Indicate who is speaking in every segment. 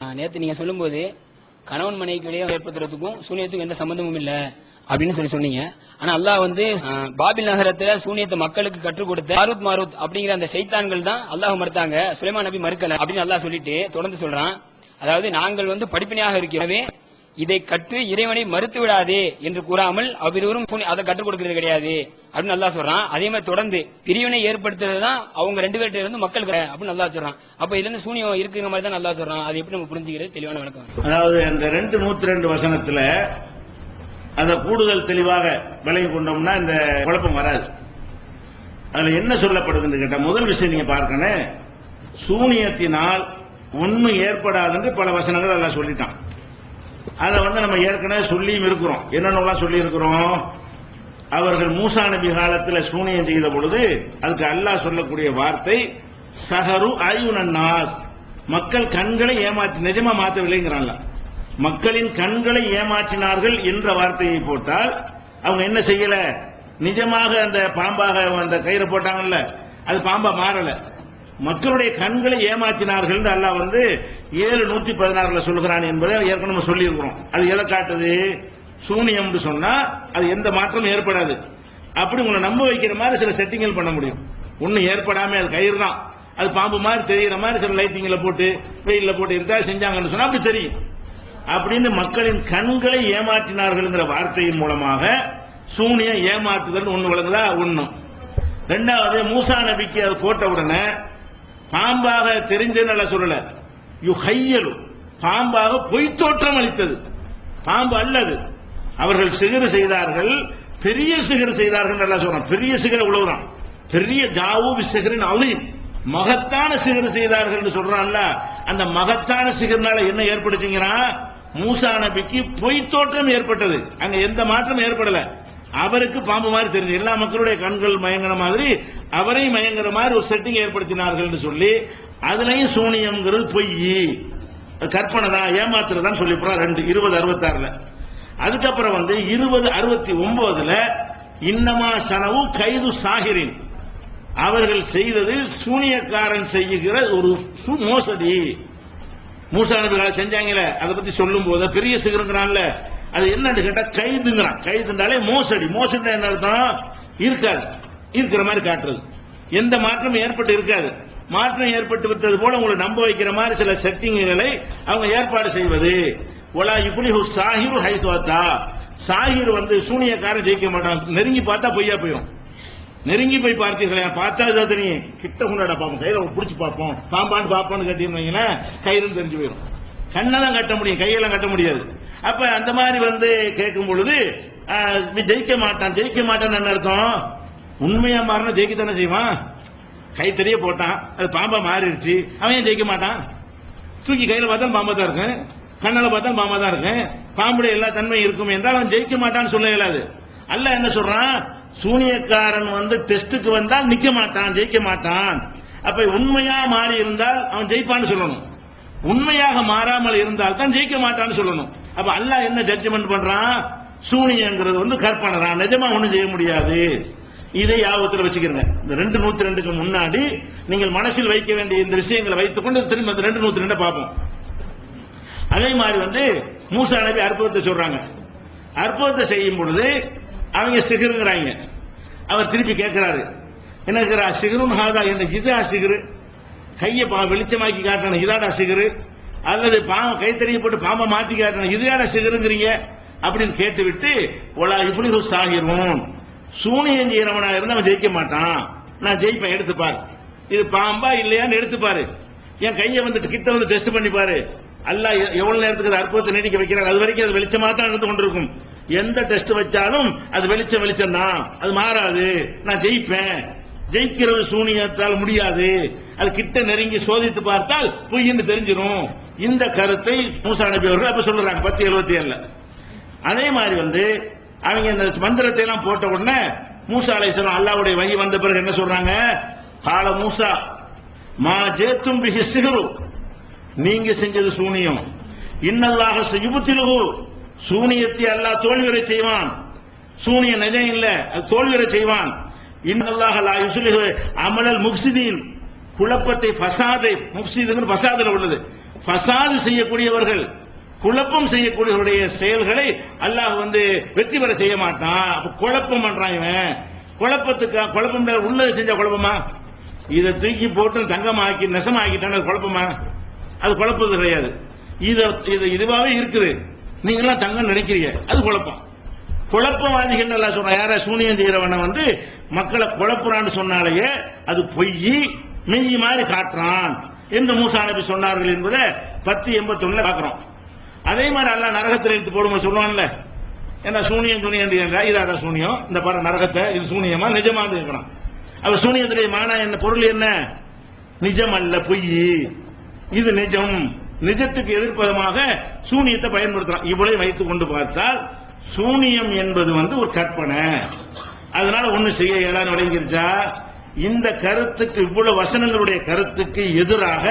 Speaker 1: நேத்து நீங்க சொல்லும்போது கணவன் மனைவிக்கு இடையே ஏற்படுத்துறதுக்கும் சூனியத்துக்கும் எந்த சம்பந்தமும் இல்ல அப்படின்னு சொல்லி சொன்னீங்க. ஆனா அல்லாஹ் வந்து பாபில் நகரத்துல சூனியத்தை மக்களுக்கு கற்றுக் கொடுத்த மாருத் மாருத் அப்படிங்கிற அந்த சைத்தான்கள் தான் அல்லாஹ் மறுத்தாங்க. சுலைமான் நபி மறுக்கல அப்படின்னு அல்லாஹ் சொல்லிட்டு தொடர்ந்து சொல்றான். அதாவது நாங்கள் வந்து படிப்பினையாக இருக்கிறவே இதை கற்று இறைவனை மறுத்து விடாதே என்று கூறாமல் அவ்விருவரும் அதை கற்றுக் கொடுக்கிறது கிடையாது. அப்படின்னு நல்லா சொல்றான். அதே மாதிரி தொடர்ந்து பிரிவினை ஏற்படுத்துறது தான் அவங்க ரெண்டு பேர்ட்ட இருந்து மக்களுக்கு அப்படின்னு நல்லா சொல்றான். அப்ப இதுல இருந்து சூனியம் இருக்கிற மாதிரி தான் நல்லா சொல்றான். அது எப்படி நம்ம புரிஞ்சுக்கிறது? தெளிவான வணக்கம்
Speaker 2: அதாவது அந்த ரெண்டு நூத்தி ரெண்டு வசனத்துல அந்த கூடுதல் தெளிவாக விளங்கி கொண்டோம்னா இந்த குழப்பம் வராது. அதுல என்ன சொல்லப்படுதுன்னு கேட்டா முதல் விஷயம் நீங்க பார்க்கணும். சூனியத்தினால் உண்மை ஏற்படாதுன்னு பல வசனங்கள் எல்லாம் சொல்லிட்டான். அதை வந்து நம்ம ஏற்கனவே சொல்லியும் இருக்கிறோம். என்னென்னலாம் சொல்லி இருக்கிறோம் அவர்கள் மூசா நபி காலத்தில் சூனியம் செய்த பொழுது அதுக்கு அல்லாஹ் சொல்லக்கூடிய வார்த்தை சஹரு அயுனன்னாஸ் மக்கள் கண்களை ஏமாற்றி நிஜமா மாத்தவில்லைங்கிறான்ல மக்களின் கண்களை ஏமாற்றினார்கள் என்ற வார்த்தையை போட்டால் அவங்க என்ன செய்யல? நிஜமாக அந்த பாம்பாக அந்த கயிறை போட்டாங்கல்ல அது பாம்பா மாறல. மக்களுடைய கண்களை ஏமாற்றினார்கள் அல்லாஹ் வந்து ஏழு நூத்தி பதினாறுல சொல்லுகிறான் என்பதை ஏற்கனவே நம்ம சொல்லியிருக்கிறோம். அது எதை காட்டுது? சூனியம் சொன்னா அது எந்த மாற்றமும் ஏற்படாது. அப்படி உங்களை நம்ப வைக்கிற மாதிரி சில செட்டிங்கள் பண்ண முடியும். ஒன்னும் ஏற்படாம அது கயிறு தான். அது பாம்பு மாதிரி தெரிகிற மாதிரி சில லைட்டிங்ல போட்டு வெயில்ல போட்டு இருந்தா செஞ்சாங்கன்னு சொன்னா அப்படி தெரியும். அப்படின்னு மக்களின் கண்களை ஏமாற்றினார்கள்ங்கிற வார்த்தையின் மூலமாக சூனியம் ஏமாற்றுதல் ஒன்று விளங்குதா? ஒண்ணு. ரெண்டாவது மூசா நபிக்கு அது போட்ட உடனே பாம்பாக தெரிஞ்சதுன்னு நல்லா சொல்லல. யு பாம்பாக பொய்த்தோற்றம் அளித்தது. பாம்பு அல்லது. அவர்கள் சிகர் செய்தார்கள். பெரிய சிகர் செய்தார்கள் நல்லா சொல்றான். பெரிய சிகர் உழவுதான் பெரிய ஜாவூபி சிகரின் அழியும் மகத்தான சிகர் செய்தார்கள் சொல்றான்ல. அந்த மகத்தான சிகர்னால என்ன ஏற்படுச்சுங்கன்னா மூசா நபிக்கு பொய் தோற்றம் ஏற்பட்டது. அங்க எந்த மாற்றம் ஏற்படல. அவருக்கு பாம்பு மாதிரி தெரிஞ்சு எல்லா மக்களுடைய கண்கள் மயங்கிற மாதிரி அவரை மயங்குற மாதிரி ஒரு செட்டிங் ஏற்படுத்தினார்கள் சொல்லி அதுலயும் சூனியம்ங்கிறது பொய். கற்பனை தான் ஏமாத்துறதான் சொல்லி ரெண்டு இருபது அறுபத்தாறுல. அதுக்கப்புறம் வந்து இருபது அறுபத்தி ஒன்பதுல இன்னமா சனவு கைது சாகிரின். அவர்கள் செய்தது சூனியக்காரன் செய்கிற ஒரு மோசடி. மூசா நபிகளை செஞ்சாங்களே அதை பத்தி சொல்லும் போது பெரிய சிகரங்கிறான்ல அது என்னன்னு கேட்டா கைதுங்கிறான். கைதுனாலே மோசடி. மோசடி என்ன அர்த்தம்? இருக்காது. இருக்கிற மாதிரி காட்டுறது. எந்த மாற்றமும் ஏற்பட்டு இருக்காது. மாற்றம் ஏற்பட்டு விட்டது போல உங்களை நம்ப வைக்கிற மாதிரி சில செட்டிங்குகளை அவங்க ஏற்பாடு செய்வது. ஒலா இஃப்லிஹு சாஹிரு ஹைசுவாத்தா சாஹிர் வந்து சூனியக்காரன் ஜெயிக்க மாட்டான். நெருங்கி பார்த்தா பொய்யா போயிடும். நெருங்கி போய் பார்த்தீர்களே பார்த்தா இதை தெரியும் கிட்ட கொண்டாட பார்ப்போம் கையில பிடிச்சி பார்ப்போம் பாம்பான்னு பார்ப்போம்னு கட்டிருந்தீங்கன்னா கையிலும் தெரிஞ்சு போயிடும். கண்ணெல்லாம் கட்ட முடியும். கையெல்லாம் கட்ட முடியாது. அப்ப அந்த மாதிரி வந்து கேட்கும் பொழுது நீ ஜெயிக்க மாட்டான். ஜெயிக்க மாட்டான்னு என்ன அர்த்தம்? உண்மையா மாறினா ஜெயிக்கத்தானே செய்வான்? கைத்தறிய போட்டான். அது பாம்பா மாறிடுச்சு. அவன் ஏன் ஜெயிக்க மாட்டான்? தூக்கி கையில பார்த்தா பாம்பா தான் இருக்கேன். கண்ணால பார்த்தா பாம்பா தான் இருக்கேன். பாம்புடைய எல்லா தன்மையும் இருக்கும் என்றால் அவன் ஜெயிக்க மாட்டான்னு சொல்ல இயலாது. அல்ல என்ன சொல்றான்? சூனியக்காரன் வந்து டெஸ்டுக்கு வந்தால் நிக்க மாட்டான் ஜெயிக்க மாட்டான். அப்ப உண்மையா மாறி இருந்தால் அவன் ஜெயிப்பான்னு சொல்லணும். உண்மையாக மாறாமல் இருந்தால் தான் ஜெயிக்க மாட்டான்னு சொல்லணும். அப்ப அல்லாஹ் என்ன ஜட்ஜ்மெண்ட் பண்றான்? சூனியங்கிறது வந்து கற்பனை தான். நிஜமா ஒண்ணும் செய்ய முடியாது. இதை யாபத்தில் வச்சுக்கிறங்க. இந்த ரெண்டு நூத்தி ரெண்டுக்கு முன்னாடி நீங்கள் மனசில் வைக்க வேண்டிய இந்த விஷயங்களை வைத்துக்கொண்டு திரும்ப இந்த ரெண்டு நூத்தி ரெண்டை பார்ப்போம். அதே மாதிரி வந்து மூசா நபி அற்புதத்தை சொல்றாங்க. அற்புதத்தை செய்யும் பொழுது அவங்க சிகருங்கிறாங்க. அவர் திருப்பி கேட்கிறாரு. என்னங்கிறா சிகரும் ஹாதா என்ன இதா சிகரு. கையை பா வெளிச்சமாக்கி காட்டணும் இதாடா சிகரு. அல்லது பாம்பு கைத்தறிய போட்டு பாம்பை மாத்தி காட்டணும் இதாடா சிகருங்கிறீங்க? அப்படின்னு கேட்டுவிட்டு ஒலா இப்படி சாகிரும் சூனியம் செய்யறவனா இருந்தா அவன் ஜெயிக்க மாட்டான். நான் ஜெயிப்பேன் எடுத்துப்பாரு. இது பாம்பா இல்லையான்னு எடுத்துப்பாரு. என் கையை வந்துட்டு கிட்ட வந்து டெஸ்ட் பண்ணி பாரு அல்லாஹ் எவ்வளவு நேரத்துக்கு அது அற்புதத்தை நீடிக்க வைக்கிறாங்க அது வரைக்கும் அது வெளிச்சமா தான் இருந்து கொண்டிருக்கும். எந்த டெஸ்ட் வச்சாலும் அது வெளிச்சம் வெளிச்சம் தான். அது மாறாது. நான் ஜெயிப்பேன். ஜெயிக்கிறது சூனியத்தால் முடியாது. அது கிட்ட நெருங்கி சோதித்து பார்த்தால் பொய்ன்னு தெரிஞ்சிடும் இந்த கருத்தை மூசா நபி அவர்கள் அப்ப சொல்றாங்க பத்து எழுபத்தி ஏழுல. அதே மாதிரி வந்து அவங்க இந்த மந்திரத்தை எல்லாம் போட்ட உடனே மூசா அலைஹிஸ்ஸலாம் அல்லாவுடைய வகி வந்த பிறகு என்ன சொல்றாங்க? கால மூசா மா ஜேத்தும் பிஹி சிகரு நீங்க செஞ்சது சூனியம். இன்னல்லாக யுபத்திலுகு சூனியத்தை அல்லாஹ் தோல்வியரை செய்வான். சூனிய நிஜம் இல்ல அது தோல்வியரை செய்வான். இன்னல்லாக லா யுசுலிஹு அமலல் முஃப்சிதீன். குழப்பத்தை ஃபசாதை முஃப்சிதுங்கிற ஃபசாதுல உள்ளது. ஃபசாது செய்யக்கூடியவர்கள் குழப்பம் செய்யக்கூடியவருடைய செயல்களை அல்லாஹ் வந்து வெற்றி பெற செய்ய மாட்டான். அப்ப குழப்பம் பண்றான் இவன். குழப்பத்துக்கு குழப்பம் உள்ளது செஞ்ச குழப்பமா? இதை தூக்கி போட்டு தங்கமாக்கி நெசமாக்கிட்டான குழப்பமா? அது குழப்பது கிடையாது. இது இது இதுவாவே இருக்குது. நீங்க எல்லாம் தங்கம் நினைக்கிறீங்க. அது குழப்பம். குழப்பவாதிகள் எல்லாம் சொல்றான்? யார சூனியம் செய்யறவன வந்து மக்களை குழப்புறான்னு சொன்னாலேயே அது பொய் மெய் மாதிரி காட்டுறான். என்று மூசா நபி சொன்னார்கள் என்பதை பத்து எண்பத்தொன்னுல பாக்குறோம் அதே மாதிரி அல்ல நரகத்தில் எடுத்து போடுமா சொல்லுவான்ல என்ன சூனியம் சூனியம் என்றா இதாட சூனியம். இந்த பாரு நரகத்தை இது சூனியமா? நிஜமா இருக்கிறான் அவ சூனியத்துடைய மானா என்ன? பொருள் என்ன? நிஜம் அல்ல பொய். இது நிஜம். நிஜத்துக்கு எதிர்ப்பதமாக சூனியத்தை பயன்படுத்துறான். இவ்வளவு வைத்துக் கொண்டு பார்த்தால் சூனியம் என்பது வந்து ஒரு கற்பனை. அதனால ஒண்ணு செய்ய இயலான்னு விளங்கிருச்சா இந்த கருத்துக்கு இவ்வளவு வசனங்களுடைய கருத்துக்கு எதிராக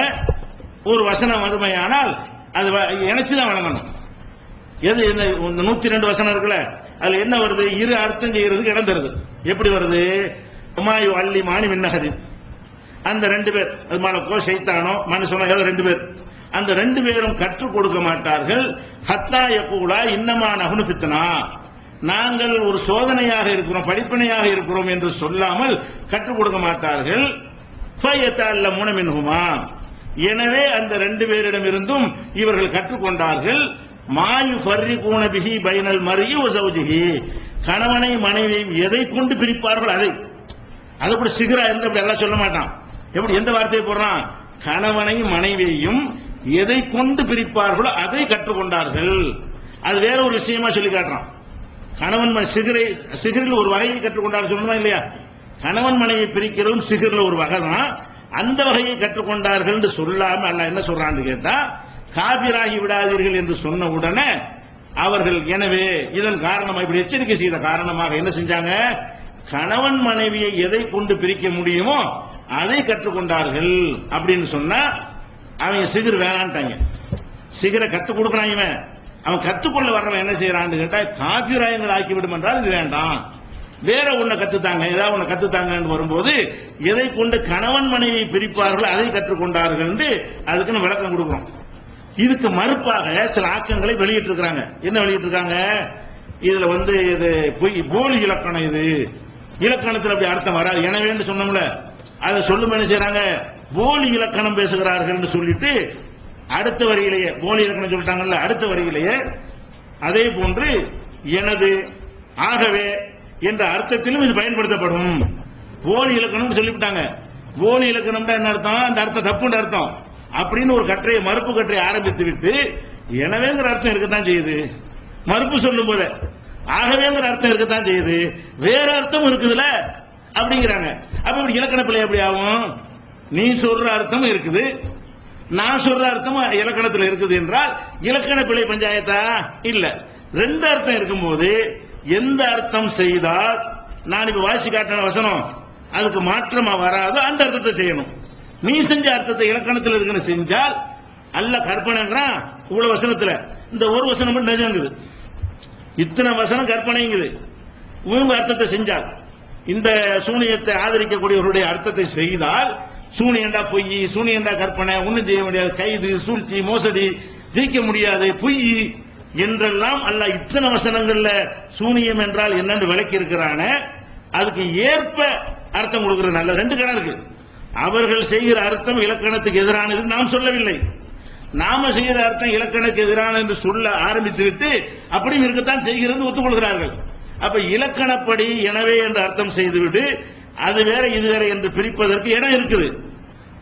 Speaker 2: ஒரு வசனம் வறுமையானால் அது வ- இணைச்சுதான் வழங்கணும் எது என்ன இந்த நூத்தி ரெண்டு வசனம் இருக்குல்ல அதுல என்ன வருது? இரு அர்த்தம் செய்யறதுக்கு இடம் தருது. எப்படி வருது? உமாயு அள்ளி மாணி மின்னகதி அந்த ரெண்டு பேர் அது மலக்கோ சைத்தானோ மனுஷனோ ஏதோ ரெண்டு பேர். அந்த ரெண்டு பேரும் கற்றுக் கொடுக்க மாட்டார்கள். ஹத்தா யக்கூலா இன்னமா நகுனு பித்தனா நாங்கள் ஒரு சோதனையாக இருக்கிறோம் படிப்பனையாக இருக்கிறோம் என்று சொல்லாமல் கற்றுக் கொடுக்க மாட்டார்கள். அல்ல முனமின்ஹுமா. எனவே அந்த ரெண்டு பேரிடமிருந்தும் இவர்கள் கற்றுக்கொண்டார்கள் மாயு பர்ரி கூணபிகி பைனல் மறியு சௌஜிகி கணவனை மனைவி எதை கொண்டு பிரிப்பார்கள் அதை? அதை கூட சிகரா இருந்து அப்படி எல்லாம் சொல்ல மாட்டான். எப்படி எந்த வார்த்தையை போடுறான்? கணவனையும் மனைவியையும் எதை கொண்டு பிரிப்பார்களோ அதை கற்றுக்கொண்டார்கள். அது வேற ஒரு விஷயமா சொல்லி காட்டுறான். கணவன் மனை- சிகரை சிகரில் ஒரு வகையை கற்றுக்கொண்டார் சொல்லணுமா இல்லையா? கணவன் மனைவி பிரிக்கிறதும் சிகரில் ஒரு வகை தான். அந்த வகையை கற்றுக்கொண்டார்கள் என்று சொல்லாம அல்ல என்ன சொல்றான்னு கேட்டா காபிராகி விடாதீர்கள் என்று சொன்ன உடனே அவர்கள் எனவே இதன் காரணமாக இப்படி எச்சரிக்கை செய்த காரணமாக என்ன செஞ்சாங்க? கணவன் மனைவியை எதை கொண்டு பிரிக்க முடியுமோ அதை கற்றுக்கொண்டார்கள். அப்படின்னு சொன்னா அவங்க சிகர் வேணான்ட்டாங்க. சிகரை கத்துக் கொடுக்குறான் இவன். அவன் கத்துக்கொள்ள வர்றவன் என்ன செய்யறான்னு கேட்டா காபிராயங்கள் ஆக்கிவிடும் என்றால் இது வேண்டாம். வேற ஒண்ணு கத்துத்தாங்க ஏதாவது ஒண்ணு கத்துத்தாங்கன்னு வரும்போது எதை கொண்டு கணவன் மனைவியை பிரிப்பார்களோ அதை கற்றுக்கொண்டார்கள் என்று அதுக்குன்னு விளக்கம் கொடுக்குறோம். இதுக்கு மறுப்பாக சில ஆக்கங்களை வெளியிட்டு இருக்காங்க என்ன வெளியிட்டு இருக்காங்க இதுல வந்து இது பொய் போலி இலக்கணம் இது. இலக்கணத்தில் அப்படி அர்த்தம் வராது. எனவேன்னு சொன்னோம்ல அதை சொல்லும் என்ன செய்யறாங்க போலி இலக்கணம் பேசுகிறார்கள் சொல்லிட்டு அடுத்த வரியிலேயே போலி இலக்கணம் சொல்லிட்டாங்கல்ல அடுத்த வரியிலேயே அதே போன்று எனது ஆகவே என்ற அர்த்தத்திலும் இது பயன்படுத்தப்படும். போலி இலக்கணம் சொல்லிவிட்டாங்க. போலி இலக்கணம் என்ன அர்த்தம்? அந்த அர்த்தம் தப்புன்ற அர்த்தம். அப்படின்னு ஒரு கற்றையை மறுப்பு கற்றையை ஆரம்பித்து விட்டு எனவேங்கிற அர்த்தம் இருக்கத்தான் செய்யுது. மறுப்பு சொல்லும் போது ஆகவேங்கிற அர்த்தம் இருக்கத்தான் செய்யுது. வேற அர்த்தம் இருக்குதுல? அப்படிங்கிறாங்க. அப்ப இப்படி இலக்கண பிள்ளை எப்படி ஆகும்? நீ சொல்ற அர்த்தம் இருக்குது. நான் சொல்ற அர்த்தம் இலக்கணத்தில் இருக்குது என்றால் இலக்கண பிள்ளை பஞ்சாயத்தா? இல்ல. ரெண்டு அர்த்தம் இருக்கும்போது எந்த அர்த்தம் செய்தால் நான் இப்ப வாசி காட்டின வசனம் அதுக்கு மாற்றமா வராது அந்த அர்த்தத்தை செய்யணும். நீ செஞ்ச அர்த்தத்தை இலக்கணத்தில் இருக்குன்னு செஞ்சால் அல்ல கற்பனைங்கிறான் இவ்வளவு வசனத்துல. இந்த ஒரு வசனம் மட்டும் நிஜங்குது இத்தனை வசனம் கற்பனைங்குது. இவங்க அர்த்தத்தை செஞ்சால். இந்த சூனியத்தை ஆதரிக்கக்கூடியவருடைய அர்த்தத்தை செய்தால் சூனியண்டா பொய் சூனியண்டா கற்பனை ஒன்றும் செய்ய முடியாது. கைது சூழ்ச்சி மோசடி ஜெயிக்க முடியாது. பொய். என்றெல்லாம் அல்ல இத்தனை வசனங்கள்ல சூனியம் என்றால் என்னன்னு விளக்கி இருக்கிறான அதுக்கு ஏற்ப அர்த்தம் கொடுக்கிறது நல்ல ரெண்டு கணம் இருக்கு. அவர்கள் செய்கிற அர்த்தம் இலக்கணத்துக்கு எதிரானது நாம் சொல்லவில்லை. நாம செய்கிற அர்த்தம் இலக்கணக்கு எதிரான என்று சொல்ல ஆரம்பித்து விட்டு அப்படியும் இருக்கத்தான் செய்கிறது ஒத்துக்கொள்கிறார்கள் அப்ப இலக்கணப்படி எனவே என்று அர்த்தம் செய்துவிட்டு அது வேற இது வேற என்று பிரிப்பதற்கு இடம் இருக்குது.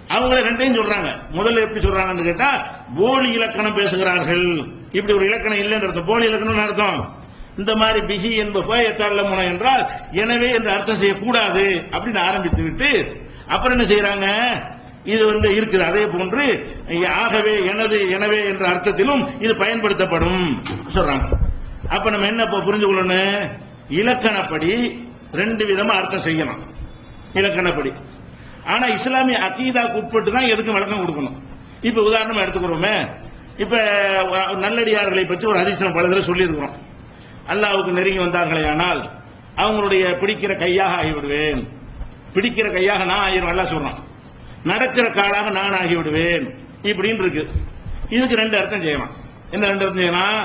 Speaker 2: அவங்க ரெண்டையும் சொல்றாங்க. முதல்ல எப்படி சொல்றாங்கன்னு கேட்டா போலி இலக்கணம் பேசுகிறார்கள். இப்படி ஒரு இலக்கணம் இல்லைன்னு போலி இலக்கணம்னு அர்த்தம். இந்த மாதிரி பிகி என்ப எத்தாள முனை என்றால் எனவே என்று அர்த்தம் செய்யக்கூடாது அப்படின்னு ஆரம்பித்து விட்டு அப்புறம் என்ன செய்யறாங்க இது வந்து இருக்குது. அதே போன்று ஆகவே எனது எனவே என்ற அர்த்தத்திலும் இது பயன்படுத்தப்படும் சொல்றாங்க. அப்ப நம்ம என்ன புரிஞ்சு கொள்ளணும் இலக்கணப்படி ரெண்டு விதமா அர்த்தம் செய்யலாம் இலக்கணப்படி. ஆனா இஸ்லாமிய அகீதாக்கு உட்பட்டு தான் எதுக்கும் விளக்கம் கொடுக்கணும். இப்ப உதாரணமா எடுத்துக்கிறோமே. இப்ப நல்லடியார்களை பற்றி ஒரு அதிசயம் பல தடவை சொல்லியிருக்கிறோம். அல்லாவுக்கு நெருங்கி வந்தார்களே ஆனால் அவங்களுடைய பிடிக்கிற கையாக ஆகிவிடுவேன். பிடிக்கிற கையாக நான் ஆகிடுவேன் அல்லா சொல்றான். நடக்கிற காலாக நான் ஆகிவிடுவேன். இப்படின்னு இருக்கு இதுக்கு ரெண்டு அர்த்தம் செய்யலாம் என்ன ரெண்டு அர்த்தம் செய்யலாம்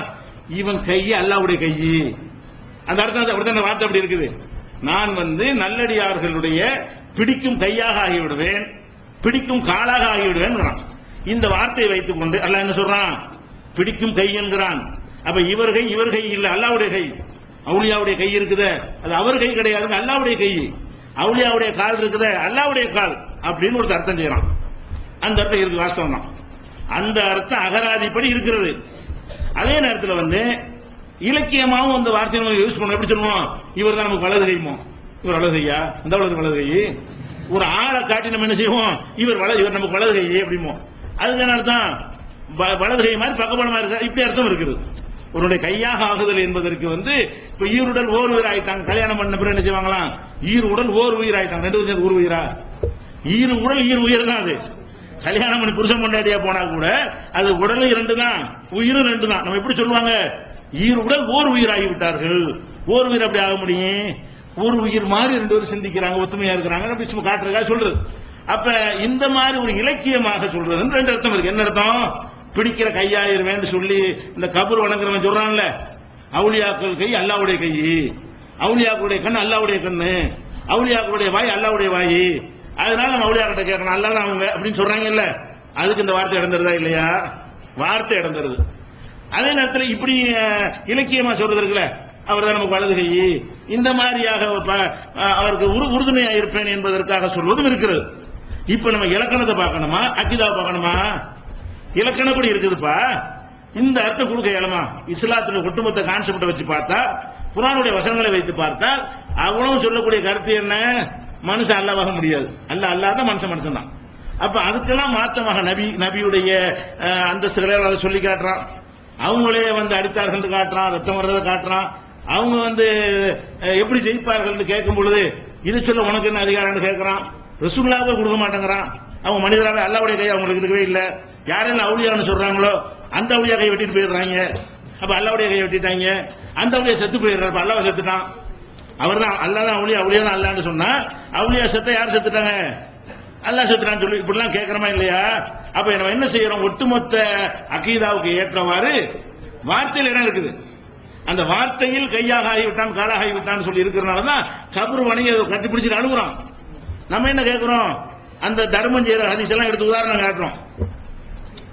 Speaker 2: இவன் கையை அல்லாவுடைய கையி அந்த அர்த்தம் அப்படித்தான் வார்த்தை அப்படி இருக்குது. நான் வந்து நல்லடியார்களுடைய பிடிக்கும் கையாக ஆகிவிடுவேன். பிடிக்கும் காலாக ஆகிவிடுவேன் இந்த வார்த்தையை வைத்துக் கொண்டு அல்ல என்ன சொல்றான்? பிடிக்கும் கை என்கிறான். அப்ப இவர் கை இவர் கை இல்ல அல்லாவுடைய கை. அவுளியாவுடைய கை இருக்குத. அது அவர் கை கிடையாதுங்க அல்லாவுடைய கை. அவுளியாவுடைய கால் இருக்குத அல்லாவுடைய கால் அப்படின்னு ஒரு அர்த்தம் செய்யறான். அந்த அர்த்தம் இருக்கு வாஸ்தவம் தான் அந்த அர்த்தம் அகராதிப்படி இருக்கிறது. அதே நேரத்தில் வந்து இலக்கியமாகவும் அந்த வார்த்தையை நம்ம யூஸ் பண்ணோம் எப்படி சொல்லுவோம்? இவர் தான் நமக்கு வலது கைமோ இவர் வலது கையா? இந்த வலது வலது கை. ஒரு ஆளை காட்டி நம்ம என்ன செய்வோம்? இவர் வலது இவர் நமக்கு வலது கை அப்படிமோ அதுக்கு என்ன அர்த்தம் வ- வலது கை மாதிரி பக்கபலமா இருக்க? இப்படி அர்த்தம் இருக்குது. உன்னுடைய கையாக ஆகுதல் என்பதற்கு வந்து இப்ப ஈருடல் ஓர் உயிர் ஆயிட்டாங்க கல்யாணம் பண்ண பிறகு என்ன செய்வாங்களாம்? ஈர் உடல் ஓர் உயிர் ஆயிட்டாங்க ரெண்டு உயிர் உயிரா? ஈர் உடல் ஈர் உயிர் தான் அது. கல்யாணம் பண்ணி புருஷன் கொண்டாடியா போனா கூட அது உடலும் இரண்டு தான். உயிரும் ரெண்டு தான். நம்ம எப்படி சொல்லுவாங்க? ஈர் உடல் ஓர் உயிர் ஆகிவிட்டார்கள் ஓர் உயிர் அப்படி ஆக முடியும். ஒரு உயிர் மாதிரி ரெண்டு பேரும் சிந்திக்கிறாங்க ஒத்துமையா இருக்கிறாங்க. அப்படி சும்மா காட்டுறதா சொல்றது. அப்ப இந்த மாதிரி ஒரு இலக்கியமாக சொல்றது ரெண்டு அர்த்தம் இருக்கு. என்ன அர்த்தம்? பிடிக்கிற கையாயிருவேன்னு சொல்லி இந்த கபூர் வணங்குறவன் சொல்றான்ல. அவுளியாக்கள் கை அல்லாவுடைய கை. அவுளியாக்களுடைய கண் அல்லாவுடைய கண்ணு. அவுளியாக்களுடைய வாய் அல்லாவுடைய வாய். அதனால நம்ம அவுளியாக்கிட்ட கேட்கணும். அல்லாத அவங்க அப்படின்னு சொல்றாங்கல்ல. அதுக்கு இந்த வார்த்தை இடந்துருதா இல்லையா? வார்த்தை இடந்துருது அதே நேரத்தில் இப்படி இலக்கியமா சொல்றது இருக்குல்ல. அவர் தான் நமக்கு வலது கை. இந்த மாதிரியாக அவருக்கு உரு உறுதுணையா இருப்பேன் என்பதற்காக சொல்வதும் இருக்கிறது. இப்ப நம்ம இலக்கணத்தை பார்க்கணுமா? அக்கிதாவை பார்க்கணுமா? இலக்கணப்படி இருக்குதுப்பா. இந்த அர்த்தம் கொடுக்க இயலுமா? இஸ்லாத்துல ஒட்டுமொத்த கான்செப்டை வச்சு பார்த்தா குரானுடைய வசனங்களை வைத்து பார்த்தால் அவனும் சொல்லக்கூடிய கருத்து என்ன? மனுஷன் அல்லாவாக முடியாது. அல்ல அல்லாத மனுஷன் மனுஷன் தான் அப்ப அதுக்கெல்லாம் மாத்தமாக நபி நபியுடைய அந்தஸ்துகளை சொல்லி காட்டுறான். அவங்களே வந்து அடித்தார்கள் காட்டுறான் ரத்தம் வர்றதை காட்டுறான். அவங்க வந்து எப்படி ஜெயிப்பார்கள் கேட்கும் பொழுது இது சொல்ல உனக்கு என்ன அதிகாரம்னு கேட்கறான். ரசூல்லாவே கொடுக்க மாட்டேங்கிறான். அவங்க மனிதராக அல்லாவுடைய கை அவங்களுக்கு இருக்கவே இல்லை. யாரெல்லாம் அவுளியான்னு சொல்றாங்களோ அந்த அவுளியா கை வெட்டிட்டு போயிடுறாங்க. அப்ப அல்லாவுடைய கை வெட்டிட்டாங்க. அந்த அவுளியா செத்து போயிடுறாரு. அப்ப அல்லாவை செத்துட்டான். அவர் தான் அல்லா தான் அவுளியா அவுளியா தான் அல்லான்னு சொன்னா அவுளியா செத்த யார் செத்துட்டாங்க? அல்லாஹ் செத்துட்டான்னு சொல்லி இப்படிலாம் கேட்கறோமா இல்லையா? அப்ப நம்ம என்ன செய்யறோம்? ஒட்டுமொத்த அகீதாவுக்கு ஏற்றவாறு வார்த்தையில் இடம் இருக்குது? அந்த வார்த்தையில் கையாக ஆகிவிட்டான் காலாக ஆகிவிட்டான்னு சொல்லி இருக்கிறனால தான் கபர் வணங்கி அதை கட்டிப்பிடிச்சிட்டு அழுகுறோம் நம்ம என்ன கேட்கிறோம் அந்த தர்மம் செய்யற ஹதீஸ் எல்லாம் எடுத்து உதாரணம் காட்டுறோம்.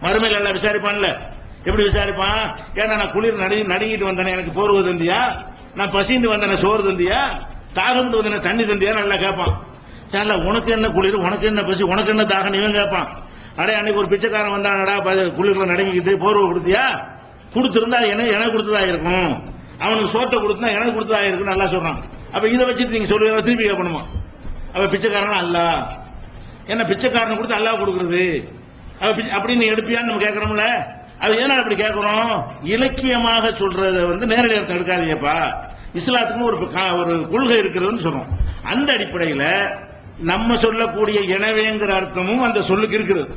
Speaker 2: மறுமையில் எல்லாம் விசாரிப்பான்ல. எப்படி விசாரிப்பான்? ஏன்னா நான் குளிர் நடி நடுங்கிட்டு வந்தேன் எனக்கு போர்வு தந்தியா? நான் பசிந்து வந்தேன் சோறு தந்தியா? தாகம்ட்டு வந்தேன் தண்ணி தந்தியா? நல்லா கேட்பான். தெரியல உனக்கு என்ன குளிர் உனக்கு என்ன பசி உனக்கு என்ன தாகம் இவன் கேட்பான். அடே அன்னைக்கு ஒரு பிச்சைக்காரன் வந்தானடா ப- குளிர்ல நடுங்கிட்டு போர்வை கொடுத்தியா? கொடுத்துருந்தா எனக்கு எனக்கு கொடுத்ததா இருக்கும்? அவனுக்கு சோட்டை கொடுத்தா எனக்கு கொடுத்ததா இருக்கும் நல்லா சொல்றான். அப்ப இதை வச்சுட்டு நீங்க சொல்லுவீங்க திருப்பி கேட்கணுமா அவன் பிச்சைக்காரன்? அல்ல. என்ன பிச்சைக்காரன் கொடுத்து அல்லாஹ் கொடுக்கறது? அவ அப்படின்னு நீ எடுப்பியான்னு நம்ம கேட்கறோம்ல? அது ஏன்னா அப்படி கேட்கறோம்? இலக்கியமாக சொல்றத வந்து நேரடியாக தடுக்காதீங்கப்பா எடுக்காதீங்கப்பா. இஸ்லாத்துக்கு ஒரு கா- ஒரு கொள்கை இருக்கிறதுன்னு சொல்றோம். அந்த அடிப்படையில நம்ம சொல்லக்கூடிய எனவேங்கிற அர்த்தமும் அந்த சொல்லுக்கு இருக்கிறது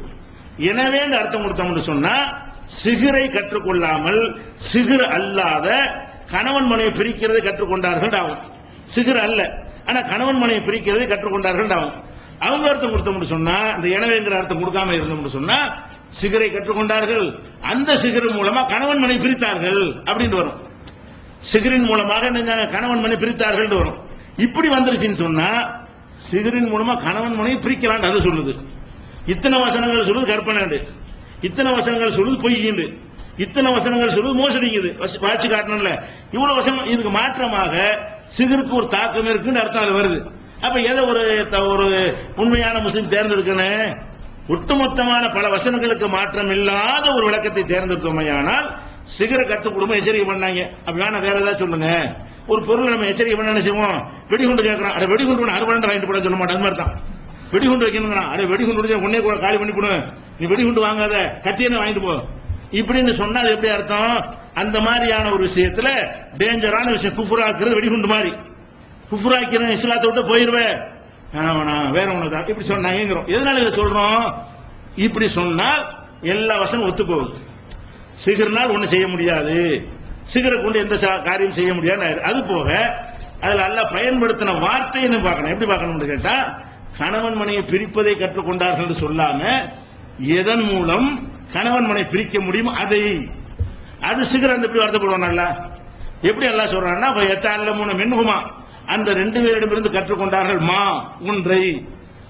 Speaker 2: எனவேங்க அர்த்தம் கொடுத்தோம்னு சொன்னா சிகிரை கற்றுக்கொள்ளாமல் சிகிர் அல்லாத கணவன் மனைவி பிரிக்கிறதை கற்றுக்கொண்டார்கள் ஆகும். சிகிர் அல்ல. ஆனா கணவன் மனைவி பிரிக்கிறதை கற்றுக்கொண்டார்கள் அவங்க அவங்க அர்த்தம் கொடுத்தோம்னு சொன்னா இந்த எனவேங்கிற அர்த்தம் கொடுக்காம இருந்தோம்னு சொன்னா சிகரை கற்றுக்கொண்டார்கள் அந்த சிகரின் மூலமா கணவன் மனை பிரித்தார்கள் அப்படின்னு வரும். சிகரின் மூலமாக என்ன கணவன் மனை பிரித்தார்கள் வரும். இப்படி வந்துருச்சுன்னு சொன்னா சிகரின் மூலமா கணவன் மனை பிரிக்கலாம் அது சொல்லுது. இத்தனை வசனங்கள் சொல்லுது கற்பனை இத்தனை வசனங்கள் சொல்லுது பொய்யின்று. இத்தனை வசனங்கள் சொல்லுது மோசடிங்குது. வாட்சி காட்டணும்ல. இவ்வளவு வசனம் இதுக்கு மாற்றமாக சிகருக்கு ஒரு தாக்கம் இருக்குன்னு அர்த்தம் அது வருது. அப்ப எதை ஒரு த- ஒரு உண்மையான முஸ்லீம் தேர்ந்தெடுக்கணும் ஒட்டுமொத்தமான பல வசனங்களுக்கு மாற்றம் இல்லாத ஒரு விளக்கத்தை தேர்ந்தெடுத்தோமையானால் சிகர கட்டு கொடுமை எச்சரிக்கை பண்ணாங்க. அப்படி வேணா வேற ஏதாவது சொல்லுங்க. ஒரு பொருளை நம்ம எச்சரிக்கை பண்ண செய்வோம்? வெடிகுண்டு கேட்கறோம் அட வெடிகுண்டு ஒன்று அறுபது வாங்கிட்டு போட சொல்ல மாட்டேன். அது மாதிரி தான். வெடிகுண்டு வைக்கணுங்கிறான். அட வெடிகுண்டு முடிஞ்சா உடனே கூட காலி பண்ணி நீ வெடிகுண்டு வாங்காத. கத்தியனை வாங்கிட்டு போ. இப்படின்னு சொன்னா அது எப்படி அர்த்தம்? அந்த மாதிரியான ஒரு விஷயத்துல டேஞ்சரான விஷயம். குஃபுராக்குறது வெடிகுண்டு மாதிரி. குஃபுராக்கிறேன் இஸ்லாத்தை விட்டு போயிருவேன். வேற ஒண்ணு இப்படி சொன்னாங்கிறோம் எதனால இதை சொல்றோம்? இப்படி சொன்னால் எல்லா வசனம் ஒத்து போகுது சிகர்னால் ஒண்ணு செய்ய முடியாது. சிகரை கொண்டு எந்த காரியம் செய்ய முடியாது அது போக அதுல அல்ல பயன்படுத்தின வார்த்தைன்னு பார்க்கணும். எப்படி பார்க்கணும்னு கேட்டா கணவன் மனையை பிரிப்பதை கற்றுக்கொண்டார்கள் என்று சொல்லாம எதன் மூலம் கணவன் மனை பிரிக்க முடியும் அதை அது சிகர் அந்த எப்படி வருத்தப்படுவானல்ல எப்படி எல்லாம் சொல்றான்னா எத்தால மூணு மின்ஹுமா. அந்த ரெண்டு பேரிடமிருந்து கற்றுக்கொண்டார்கள் மா ஒன்றை.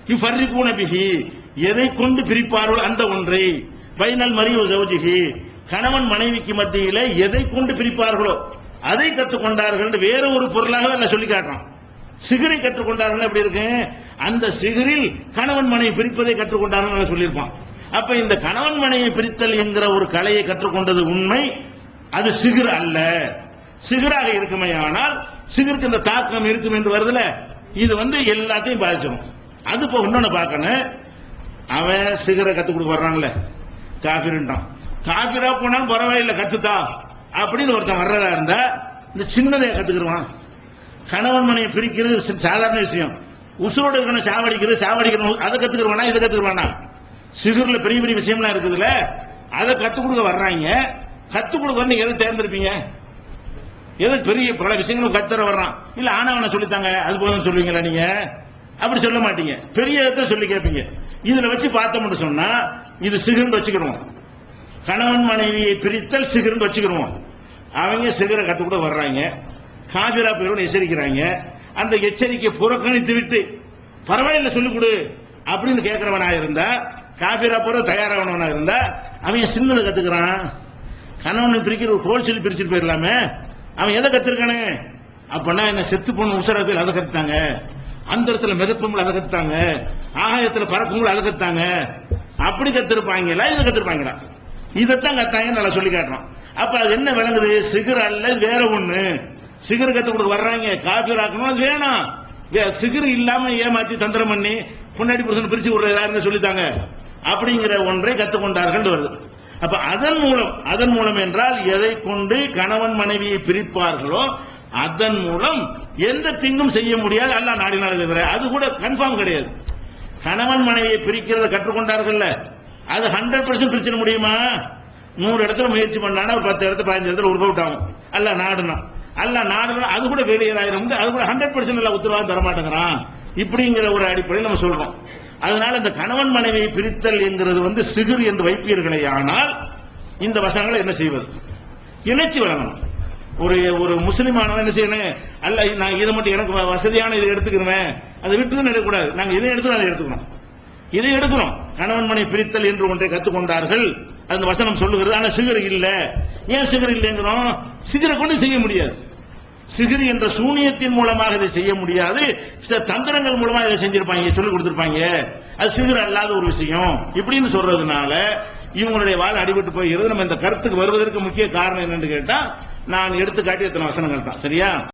Speaker 2: இஃபர்ரிகூன பிஹி. எதை கொண்டு பிரிப்பார்கள்? அந்த ஒன்றை. பைனல் மரியு ஜவுஜிகி கணவன் மனைவிக்கு மத்தியில எதை கொண்டு பிரிப்பார்களோ அதை கற்றுக்கொண்டார்கள் வேற ஒரு பொருளாக எல்லாம் சொல்லி காட்டுறான். சிகரை கற்றுக்கொண்டார்கள் எப்படி இருக்கு? அந்த சிகரில் கணவன் மனைவி பிரிப்பதை கற்றுக்கொண்டார்கள் சொல்லியிருப்பான். அப்ப இந்த கணவன் மனைவி பிரித்தல் என்கிற ஒரு கலையை கற்றுக்கொண்டது உண்மை. அது சிகிர் அல்ல. சிகராக இருக்குமே ஆனால் சிகருக்கு இந்த தாக்கம் இருக்கும் என்று வருதுல இது வந்து எல்லாத்தையும் பாதிச்சிடும் அது இப்போ இன்னொன்னு பார்க்கணும். அவன் சிகரை கத்துக் கொடுக்க வர்றான்ல. காஃபிர்ன்றான் காஃபிரா போனாலும் பரவாயில்ல கத்துத்தா. அப்படின்னு ஒருத்தன் வர்றதா இருந்தா இந்த சின்னதைய கத்துக்கிடுவான். கணவன் மனையை பிரிக்கிறது சாதாரண விஷயம். உசுரோட இருக்கணும் சாவடிக்கிறது சாவடிக்கணும் அதை கத்துக்கிடுவானா இதை கத்துக்கிடுவானா? சிகர்ல பெரிய பெரிய விஷயம்லாம் இருக்குதுல்ல? அதை கத்துக் கொடுக்க வர்றாங்க. கத்துக் கொடுக்க வந்து எதை தேர்ந்தெடுப்பீங்க? எது பெரிய பல விஷயங்களும் கத்துற வர்றான். இல்ல ஆனவனை சொல்லித்தாங்க அது போதும் சொல்லுவீங்களா நீங்க? அப்படி சொல்ல மாட்டீங்க. பெரிய இடத்த சொல்லி கேட்பீங்க. இதுல வச்சு பார்த்தோம்னு சொன்னா இது சிகர்னு வச்சுக்கிடுவோம் கணவன் மனைவியை பிரித்தல் சிகர்னு வச்சுக்கிடுவோம் அவங்க சிகரை கத்து கூட வர்றாங்க. காபிரா பேரோட எச்சரிக்கிறாங்க. அந்த எச்சரிக்கை புறக்கணித்து விட்டு பரவாயில்ல சொல்லிக் கொடு அப்படின்னு கேட்கிறவனா இருந்தா காபிரா போற தயாராகணும்னா இருந்தா அவன் சின்னதை கத்துக்கிறான். கணவனை பிரிக்கிற ஒரு கோல் சொல்லி பிரிச்சுட்டு போயிடலாமே. அவன் எதை கத்துருக்கானே? அப்பனா என்ன செத்து போன உசரா போய் அதை கத்துட்டாங்க. அந்த இடத்துல மிதப்பும் அதை கத்துட்டாங்க. ஆகாயத்துல பறக்கும் அதை கத்துட்டாங்க. அப்படி கத்திருப்பாங்களா? இதை கத்திருப்பாங்களா? இதைத்தான் கத்தாங்க நல்லா சொல்லி காட்டுறான் அப்ப அது என்ன விளங்குது? சிகர் அல்ல இது வேற ஒண்ணு. சிகர் கத்து கொடுக்க வர்றாங்க. காபி ஆக்கணும் அது வேணாம். சிகர் இல்லாம ஏமாத்தி தந்திரம் பண்ணி முன்னாடி புருஷன் பிரிச்சு விடுறது யாருன்னு சொல்லித்தாங்க. அப்படிங்கிற ஒன்றை கத்துக்கொண்டார்கள் வருது. அப்ப அதன் மூலம் அதன் மூலம் என்றால் எதை கொண்டு கணவன் மனைவியை பிரிப்பார்களோ அதன் மூலம் எந்த தீங்கும் செய்ய முடியாது. அல்ல நாடினாலே தவிர அது கூட கன்ஃபார்ம் கிடையாது. கணவன் மனைவியை பிரிக்கிறத கற்றுக்கொண்டார்கள்ல. அது ஹண்ட்ரட் பர்சன்ட் பிரிச்சிட முடியுமா? நூறு இடத்துல முயற்சி பண்ணானா ஒரு பத்து இடத்துல பதினஞ்சு இடத்துல ஒரு அவுட் ஆகும் அல்ல நாடுனா. அல்ல நாடுனா அது கூட ஃபெயிலியர் ஆயிரும். அது கூட ஹண்ட்ரட் பர்சன்ட் எல்லாம் உத்தரவாதம் தர மாட்டேங்கிறான் இப்படிங்கிற ஒரு அடிப்படையில் நம்ம சொல்றோம். அதனால இந்த கணவன் மனைவியை பிரித்தல் என்கிறது வந்து சிகிர் என்று வைப்பீர்களே ஆனால் இந்த வசனங்களை என்ன செய்வது? இணைச்சி வழங்கணும் ஒரு ஒரு முஸ்லீமானவன் என்ன செய்யணும்? அல்ல நான் இதை மட்டும் எனக்கு வ- வசதியான இதை எடுத்துக்கிறேன். அதை விட்டு எடுக்கக்கூடாது. நாங்க இதை எடுத்து அதை எடுத்துக்கணும். இதை எடுக்கிறோம் கணவன் மனை பிரித்தல் என்று ஒன்றை கற்றுக்கொண்டார்கள். அந்த வசனம் சொல்லுகிறது. ஆனா சிகர் இல்ல. ஏன் சிகர் இல்லைங்கிறோம்? சிகரை கொண்டு செய்ய முடியாது. சிகிரி என்ற சூனியத்தின் மூலமாக இதை செய்ய முடியாது. சில தந்திரங்கள் மூலமா இதை செஞ்சிருப்பாங்க சொல்லி கொடுத்திருப்பாங்க. அது சிகிர் அல்லாத ஒரு விஷயம். இப்படின்னு சொல்றதுனால இவங்களுடைய வாழ் அடிபட்டு போகிறது. நம்ம இந்த கருத்துக்கு வருவதற்கு முக்கிய காரணம் என்னன்னு கேட்டா நான் எடுத்துக்காட்டி எத்தனை வசனங்கள் தான். சரியா?